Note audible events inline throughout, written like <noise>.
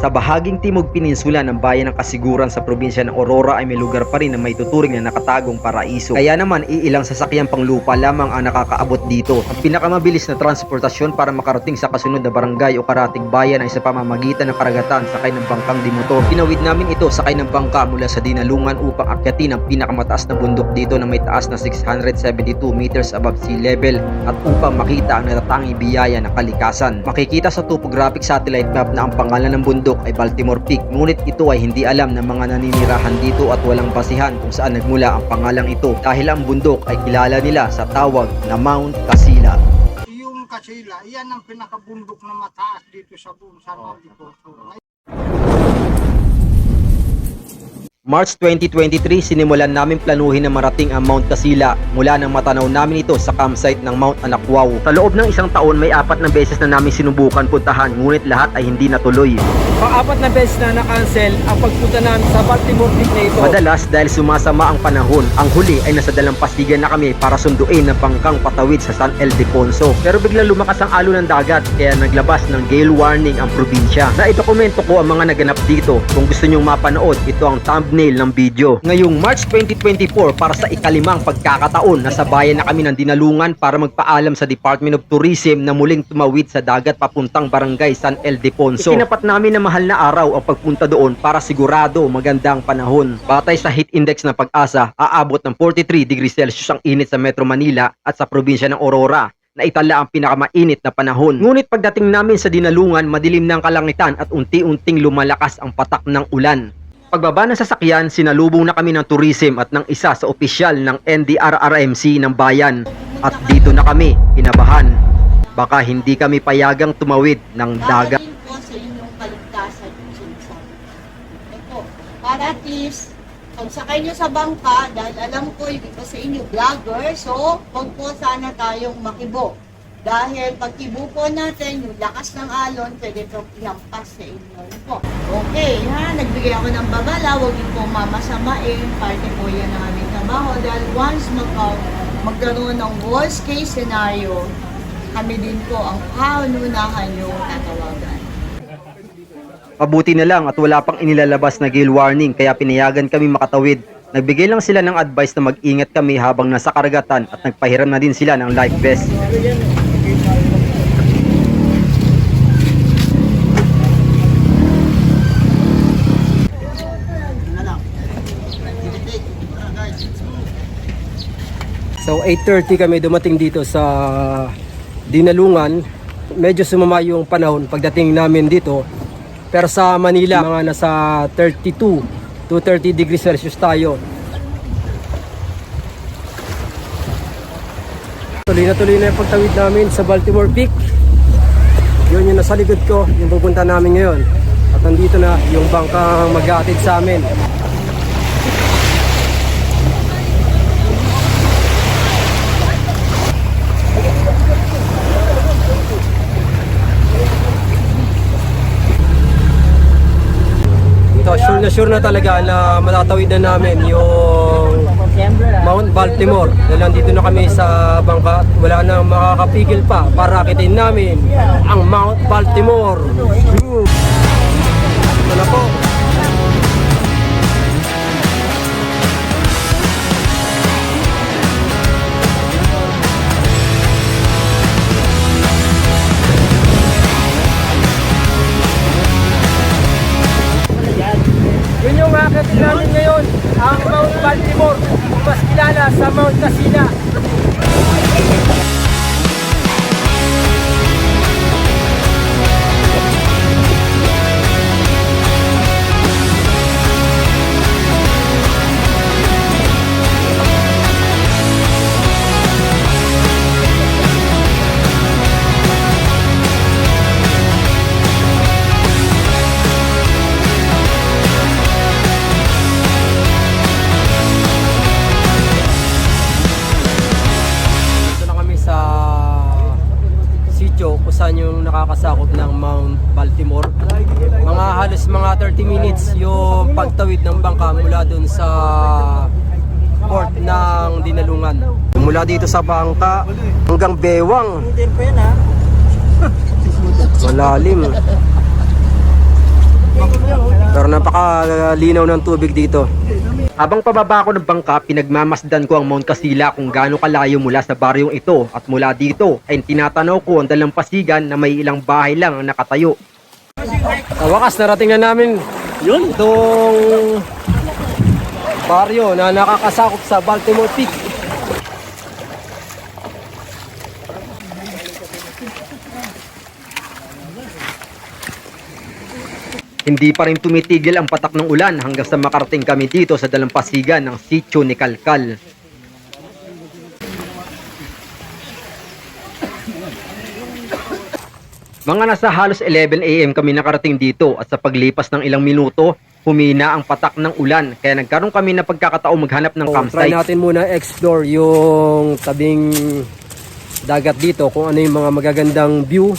Sa bahaging timog peninsula ng bayan ng Kasiguran sa probinsya ng Aurora ay may lugar pa rin na may tuturing na nakatagong paraiso. Kaya naman iilang sasakyan pang lupa lamang ang nakakaabot dito. Ang pinakamabilis na transportasyon para makarating sa kasunod na barangay o karating bayan ay sa pamamagitan ng karagatan sakay ng bangkang dimotor. Pinawid namin ito sakay ng bangka mula sa Dinalungan upang akyatin ang pinakamataas na bundok dito na may taas na 672 meters above sea level at upang makita ang natatanging biyaya ng kalikasan. Makikita sa topographic satellite map na ang pangalan ng bundok ay Baltimore Peak ngunit ito ay hindi alam ng mga naninirahan dito at walang basihan kung saan nagmula ang pangalang ito dahil ang bundok ay kilala nila sa tawag na Mount Casila. Yung Kasila, yan ang pinakabundok na mataas dito sa buong San Marcos. March 2023, sinimulan namin planuhin na marating ang Mount Casila mula nang matanaw namin ito sa campsite ng Mount Anakwaw. Sa loob ng isang taon, may apat na beses na namin sinubukan puntahan ngunit lahat ay hindi natuloy. Pang-apat na beses na na-cancel ang pagpunta namin sa Baltimore Peak na ito. Madalas dahil sumasama ang panahon, ang huli ay nasa dalampasigan na kami para sunduin ng bangkang patawid sa San Ildefonso. Pero biglang lumakas ang alo ng dagat kaya naglabas ng gale warning ang probinsya. Na idokumento ko ang mga naganap dito. Kung gusto nyong mapanood, ito ang thumbnail ng video. Ngayong March 2024 para sa ikalimang pagkakataon nasa bayan na kami ng Dinalungan para magpaalam sa Department of Tourism na muling tumawid sa dagat papuntang barangay San Ildefonso. Itinapat namin na mahal na araw ang pagpunta doon para sigurado magandang panahon. Batay sa heat index ng pag-asa, aabot ng 43 degrees Celsius ang init sa Metro Manila at sa probinsya ng Aurora na itala ang pinakamainit na panahon. Ngunit pagdating namin sa Dinalungan, madilim na ang kalangitan at unti-unting lumalakas ang patak ng ulan. Pagbaba ng sasakyan, sinalubong na kami ng tourism at ng isa sa opisyal ng NDRRMC ng bayan. At dito na kami, kinabahan. Baka hindi kami payagang tumawid ng dagat. Po sa inyong kaligtasan yung sinasabi. Para at least, pagsakay nyo sa bangka, dahil alam ko, hindi ko sa inyo vlogger, so, huwag po sana tayong makibo. Dahil pag kibo po natin, yung lakas ng alon, pwede ito ihampas sa inyo. Ano po? Okay, ha? Nagbigay ako ng babala, huwag niyo po mamasamain. Parte po yan ng aming trabaho. Dahil once magka, magkaroon ng worst case scenario, kami din po ang kaununahan yung tatawagan. Pabuti na lang at wala pang inilalabas na gale warning kaya pinayagan kami makatawid. Nagbigay lang sila ng advice na mag-ingat kami habang nasa karagatan at nagpahiram na din sila ng life vest. So 8.30 kami dumating dito sa Dinalungan. Medyo sumama yung panahon pagdating namin dito. Pero sa Manila, mga nasa 32 to 30 degrees Celsius tayo. Tuloy na tuloy na yung pagtawid namin sa Baltimore Peak. Yun yung nasa likod ko, yung pupunta namin ngayon. At nandito na yung bangkang mag-aatid sa amin. Ito, sure na sure na talaga na matatawid na namin yung Mount Baltimore. Dahil nandito na kami sa bangka, wala na makakapigil pa para akitin namin ang Mount Baltimore. Ito na po. Akitin namin ngayon, ang Mount Baltimore, mas kilala sa Mount Casina. Saan yung nakakasakop ng Mount Baltimore. Mga halos mga 30 minutes yung pagtawid ng bangka mula dun sa port ng Dinalungan. Mula dito sa bangka hanggang bewang. <laughs> Malalim. Napakalinaw ng tubig dito. Habang pababa ako ng bangka, pinagmamasdan ko ang Mount Casila kung gaano kalayo mula sa baryong ito at mula dito ay tinatanaw ko ang dalampasigan na may ilang bahay lang ang nakatayo. Sa wakas, narating na namin yun. Itong baryo na nakakasakop sa Baltimore Peak. Hindi pa rin tumitigil ang patak ng ulan hanggang sa makarating kami dito sa dalampasigan ng sitio ni Kalkal. Mga nasa halos 11 a.m. kami nakarating dito at sa paglipas ng ilang minuto, humina ang patak ng ulan kaya nagkaroon kami ng pagkakataong maghanap ng So, try campsite. natin muna explore yung tabing dagat dito kung ano yung mga magagandang view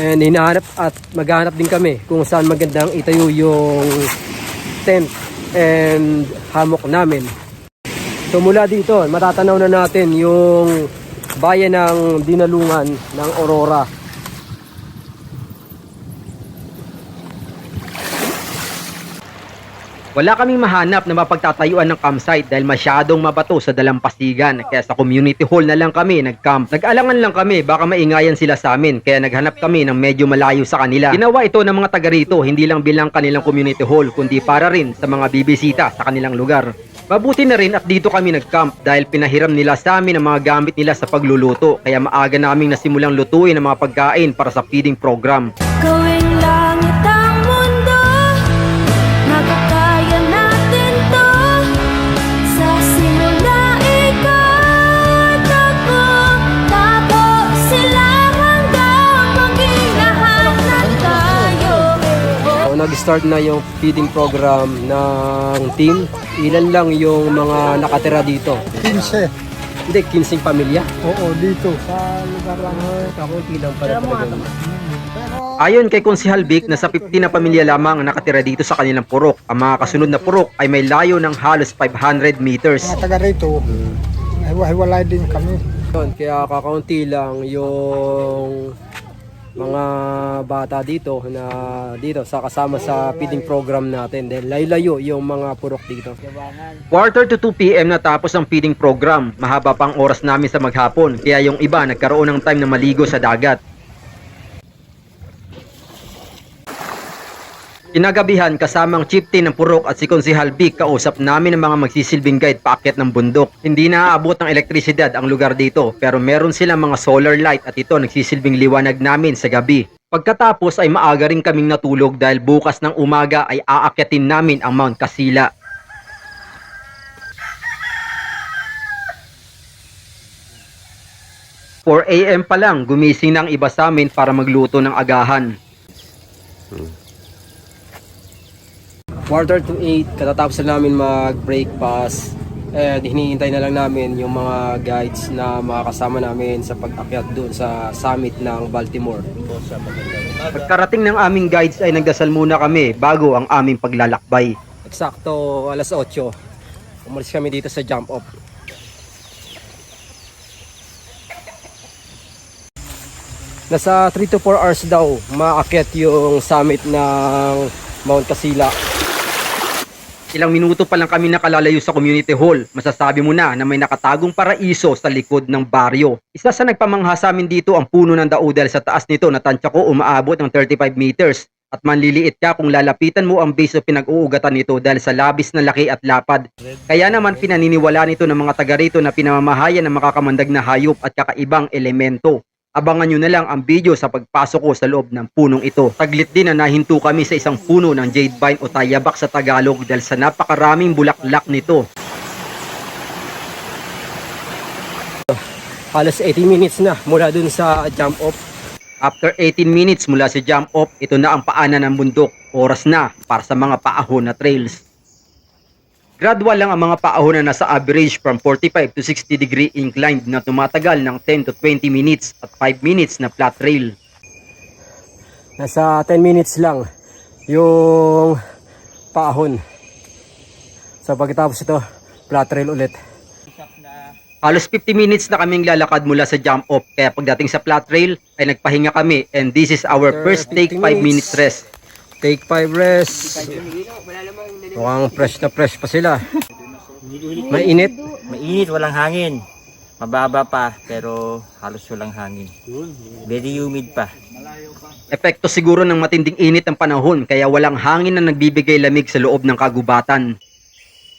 and hinahanap at maghahanap din kami kung saan magandang itayo yung tent and hammock namin. So mula dito, matatanaw na natin yung bayan ng Dinalungan ng Aurora. Wala kaming mahanap na mapagtatayuan ng campsite dahil masyadong mabato sa dalampasigan. Kaya sa community hall na lang kami nag-camp. Nag-alangan lang kami baka maingayan sila sa amin kaya naghanap kami ng medyo malayo sa kanila. Ginawa ito ng mga taga rito hindi lang bilang kanilang community hall kundi para rin sa mga bibisita sa kanilang lugar. Mabuti na rin at dito kami nag-camp dahil pinahiram nila sa amin ang mga gamit nila sa pagluluto kaya maaga naming nasimulang lutuin ang mga pagkain para sa feeding program. Gawing langit ang So, nag-start na yung feeding program ng team. Ilan lang yung mga nakatira dito? 15. Hindi, 15 pamilya. Oo, dito. Sa lugar lang. Kakunti lang pala talaga. Ayon kay Konsehal Vic, nasa 50 na pamilya lamang ang nakatira dito sa kanilang purok. Ang mga kasunod na purok ay may layo ng halos 500 meters. Mga taga rito, hiwa-hiwalay din kami. Yun, kaya kakaunti lang yung mga bata dito na dito sa kasama sa feeding program natin. Dahil layo-layo yung mga purok dito. Quarter to 2 p.m. natapos ang feeding program. Mahaba pang oras namin sa maghapon, kaya yung iba nagkaroon ng time na maligo sa dagat. Kinagabihan kasamang chieftain ng Purok at si Konsehal Vic kausap namin ang mga magsisilbing guide paakyat ng bundok. Hindi naaabot ng elektrisidad ang lugar dito pero meron silang mga solar light at ito nagsisilbing liwanag namin sa gabi. Pagkatapos ay maaga rin kaming natulog dahil bukas ng umaga ay aakyatin namin ang Mount Casila. ...4 a.m. pa lang, gumising ang iba sa amin para magluto ng agahan. Quarter to 8, katatapos na namin mag-breakfast. And hinihintay na lang namin yung mga guides na makakasama namin sa pag-akyat doon sa summit ng Baltimore. Pagkarating ng aming guides ay nagdasal muna kami bago ang aming paglalakbay. Eksakto alas 8. Umalis kami dito sa jump off. Nasa 3 to 4 hours daw maakyat yung summit ng Mount Casila. Ilang minuto pa lang kami nakalalayo sa community hall. Masasabi mo na na may nakatagong paraiso sa likod ng baryo. Isa sa nagpamangha sa amin dito ang puno ng dao dahil sa taas nito na tansya ko umaabot ng 35 meters. At manliliit ka kung lalapitan mo ang base o pinag-uugatan nito dahil sa labis na laki at lapad. Kaya naman pinaniniwala nito ng mga taga rito na pinamamahayan ng makakamandag na hayop at kakaibang elemento. Abangan nyo na lang ang video sa pagpasok ko sa loob ng punong ito. Taglit din na nahinto kami sa isang puno ng jade vine o tayabak sa Tagalog dahil sa napakaraming bulaklak nito. Halos 80 minutes na mula dun sa jump off. After 18 minutes mula sa jump off, ito na ang paanan ng bundok. Oras na para sa mga paahon na trails. Gradual lang ang mga paahon na nasa average from 45 to 60 degree inclined na tumatagal ng 10 to 20 minutes at 5 minutes na flat trail. Nasa 10 minutes lang yung paahon. So pagkatapos ito, flat trail ulit. Halos 50 minutes na kaming lalakad mula sa jump off kaya pagdating sa flat trail ay nagpahinga kami and this is our first take 50 5 minutes minutes, rest. Take 5 rest. Mukhang fresh na fresh pa sila. Mainit. Mainit, walang hangin. Mababa pa, pero halos walang hangin. Very humid pa. Epekto siguro ng matinding init ng panahon kaya walang hangin na nagbibigay lamig sa loob ng kagubatan.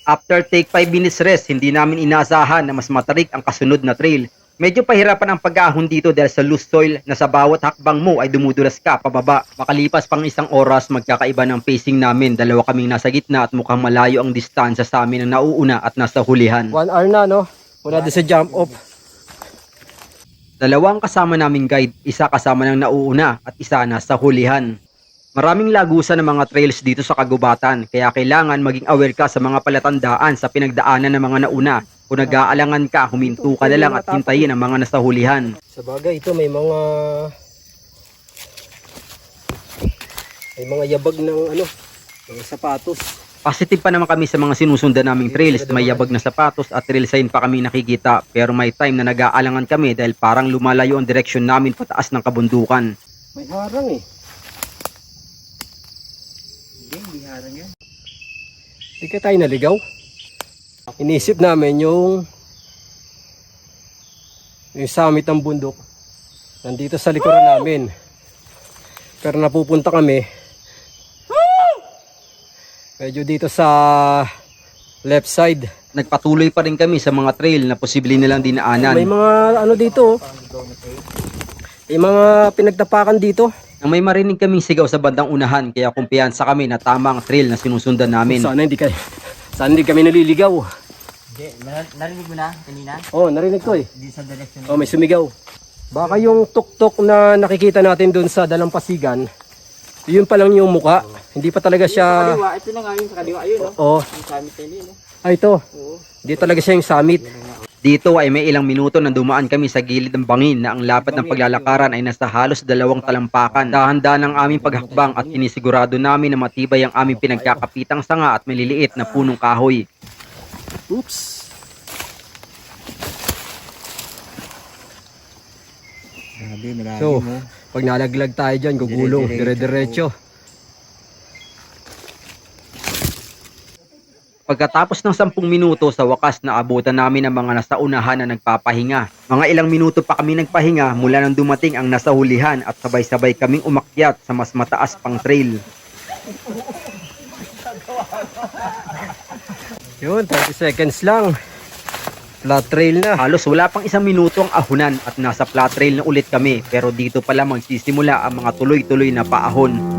After take 5 minutes rest, hindi namin inaasahan na mas matarik ang kasunod na trail. Medyo pahirapan ang pag-ahon dito dahil sa loose soil na sa bawat hakbang mo ay dumudulas ka pababa. Makalipas pang isang oras, magkakaiba ng pacing namin. Dalawa kaming nasa gitna at mukhang malayo ang distansya sa amin na nauuna at nasa hulihan. 1 hour na, no? Mula doon sa jump off. Dalawang kasama naming guide, isa kasama ng nauuna at isa nasa hulihan. Maraming lagusan ng mga trails dito sa kagubatan, kaya kailangan maging aware ka sa mga palatandaan sa pinagdaanan ng mga nauna. Kung nag-aalangan ka, huminto ka na lang at hintayin ang mga nasa hulihan. Sa bagay, ito may mga may mga yabag ng ano, mga sapatos. Positive pa naman kami sa mga sinusundan naming trails, may yabag na sapatos at trail sign pa kami nakikita. Pero may time na nag-aalangan kami dahil parang lumalayo ang direksyon namin pataas ng kabundukan. May harang eh. Hindi ka tayo naligaw. Inisip namin yung yung summit ng bundok nandito sa likuran namin. Pero napupunta kami medyo dito sa left side. Nagpatuloy pa rin kami sa mga trail na posible nilang dinaanan. May mga ano dito. oh. May mga pinagtapakan dito. Nang may marinig kaming sigaw sa bandang unahan, kaya kumpiyansa kami na tama ang trail na sinusundan namin. Sana hindi kay sana hindi kami naliligaw. Hindi, narinig mo na kanina? Oh, narinig ko eh. Di sa direction. Oh, may sumigaw. Baka yung tuktok na nakikita natin doon sa dalampasigan, yun pa lang yung muka. Hindi pa talaga siya... ito na nga yung sa kaliwa, ayun, no? Oh, Yung summit na yun, no? ay ito. Hindi talaga siya yung summit. Dito ay may ilang minuto nang dumaan kami sa gilid ng bangin na ang lapad ng paglalakaran ay nasa halos dalawang talampakan. Dahanda ng aming paghakbang at sinisigurado namin na matibay ang aming pinagkakapitang sanga at maliliit na punong kahoy. Oops. Grabe, So, pag nalaglag tayo dyan, gugulong, dire-diretso. Pagkatapos ng 10 minuto sa wakas na abutan namin ang mga nasa unahan na nagpapahinga. Mga ilang minuto pa kami nagpahinga mula nang dumating ang nasa hulihan at sabay-sabay kaming umakyat sa mas mataas pang trail. Yun, 30 seconds lang. Flat trail na. Halos wala pang isang minuto ang ahunan at nasa flat trail na ulit kami pero dito pala magsisimula ang mga tuloy-tuloy na paahon.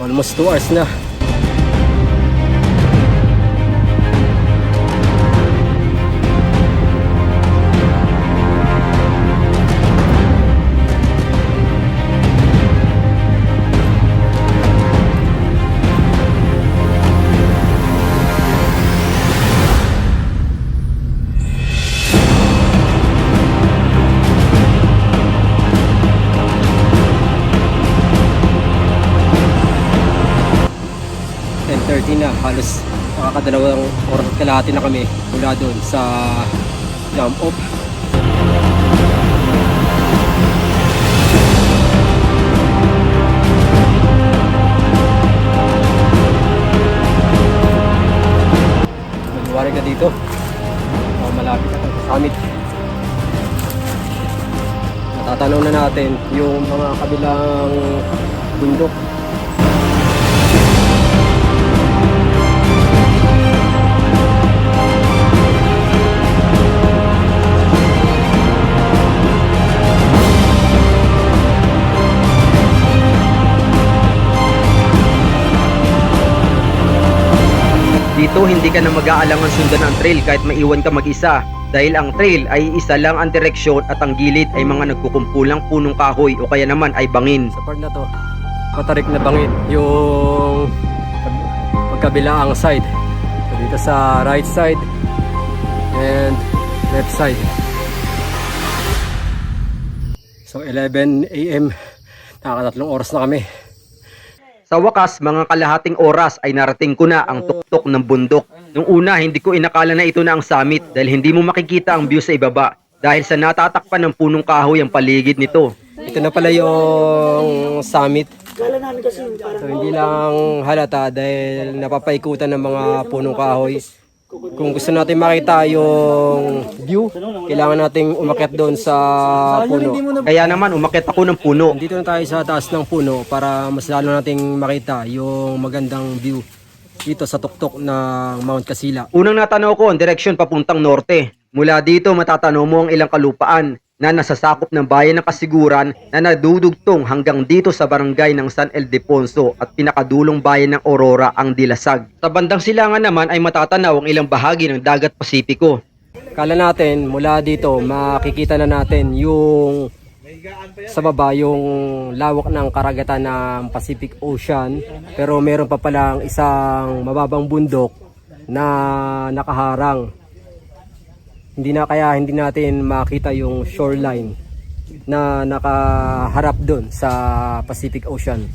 Almost 2 hours na. Halos makakadalawang oras at kalahati na kami mula doon sa jump off. Magwarig na dito. Oh, malapit na sa summit. Natatanaw na natin yung mga kabilang bundok. Hindi ka na mag-aalangan sundan ang trail kahit maiwan ka mag-isa dahil ang trail ay isa lang ang direksyon at ang gilid ay mga nagkukumpulang punong kahoy o kaya naman ay bangin. sa part na to patarik na bangin yung pagkabilaang side so dito sa right side and left side So 11 a.m. Nakakatatlong oras na kami. Sa wakas, mga kalahating oras ay narating ko na ang tuktok ng bundok. Nung una, hindi ko inakala na ito na ang summit dahil hindi mo makikita ang view sa ibaba dahil sa natatakpan ng punong kahoy ang paligid nito. Ito na pala yung summit. So, hindi lang halata dahil napapaikutan ng mga punong kahoy. Kung gusto natin makita yung view, kailangan nating umakyat doon sa puno. Kaya naman, umakit ako ng puno. Dito na tayo sa taas ng puno para mas lalo nating makita yung magandang view dito sa tuktok ng Mount Kasila. Unang natanaw ko ang direksyon papuntang norte. Mula dito matatanaw mo ang ilang kalupaan na nasasakop ng bayan ng Kasiguran na nadudugtong hanggang dito sa barangay ng San Ildefonso at pinakadulong bayan ng Aurora ang Dilasag. Sa bandang silangan naman ay matatanaw ang ilang bahagi ng Dagat Pasipiko. Kala natin mula dito makikita na natin yung sa baba yung lawak ng karagatan ng Pacific Ocean pero meron pa palang isang mababang bundok na nakaharang. Hindi na kaya hindi natin makita yung shoreline na nakaharap doon sa Pacific Ocean.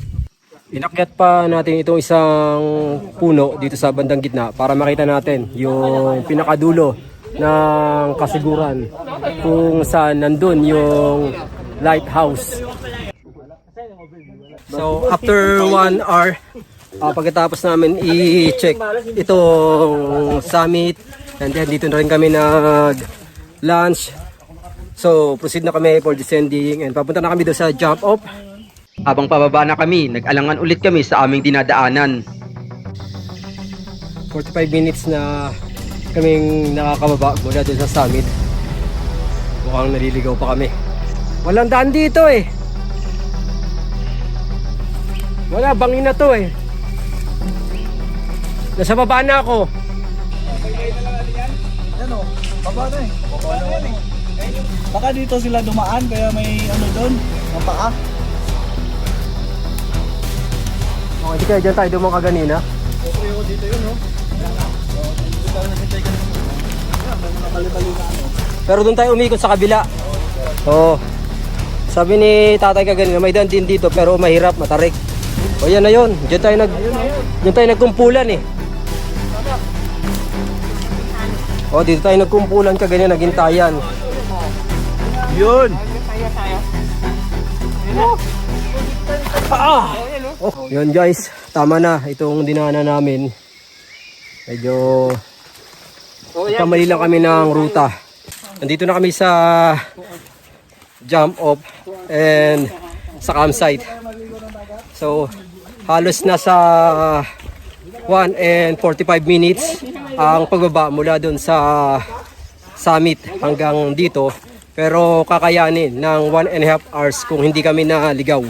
Inakyat pa natin itong isang puno dito sa bandang gitna para makita natin yung pinakadulo ng kasiguran kung saan nandun yung lighthouse. So after one hour, ah, pagkatapos namin i-check itong summit and then dito na rin kami nag lunch. So proceed na kami for descending and papunta na kami doon sa jump off. Habang pababa na kami, nag-alangan ulit kami sa aming dinadaanan. 45 minutes na kaming nakakababa mula doon sa summit. Mukhang naliligaw pa kami. Walang daan dito eh. Wala, bangin na to eh. Nasa baba na ako. Baba na eh. Baba na yan eh. Baka dito sila dumaan kaya may ano doon, mapaa. Okay, di kaya dyan tayo dumang kaganina. Pero doon tayo umikot sa kabila. Oo. Sabi ni tatay kaganina, may daan din dito pero mahirap, matarik. O yan na yun. Diyan tayo nag diyan tayo nagkumpulan eh. O dito tayo nagkumpulan kaganina, nagintayan. Yun! Oh, yun guys, tama na itong dinaanan namin. Medyo kamali lang kami ng ruta. Nandito na kami sa jump off and sa campsite. So, halos nasa 1 and 45 minutes ang pagbaba mula doon sa summit hanggang dito. Pero kakayanin ng 1 and a half hours kung hindi kami naligaw.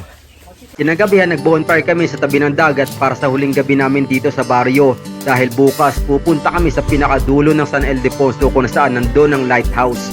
Kinagabihan nag-bonfire kami sa tabi ng dagat para sa huling gabi namin dito sa baryo dahil bukas pupunta kami sa pinakadulo ng San Ildefonso kung saan nandun ang lighthouse.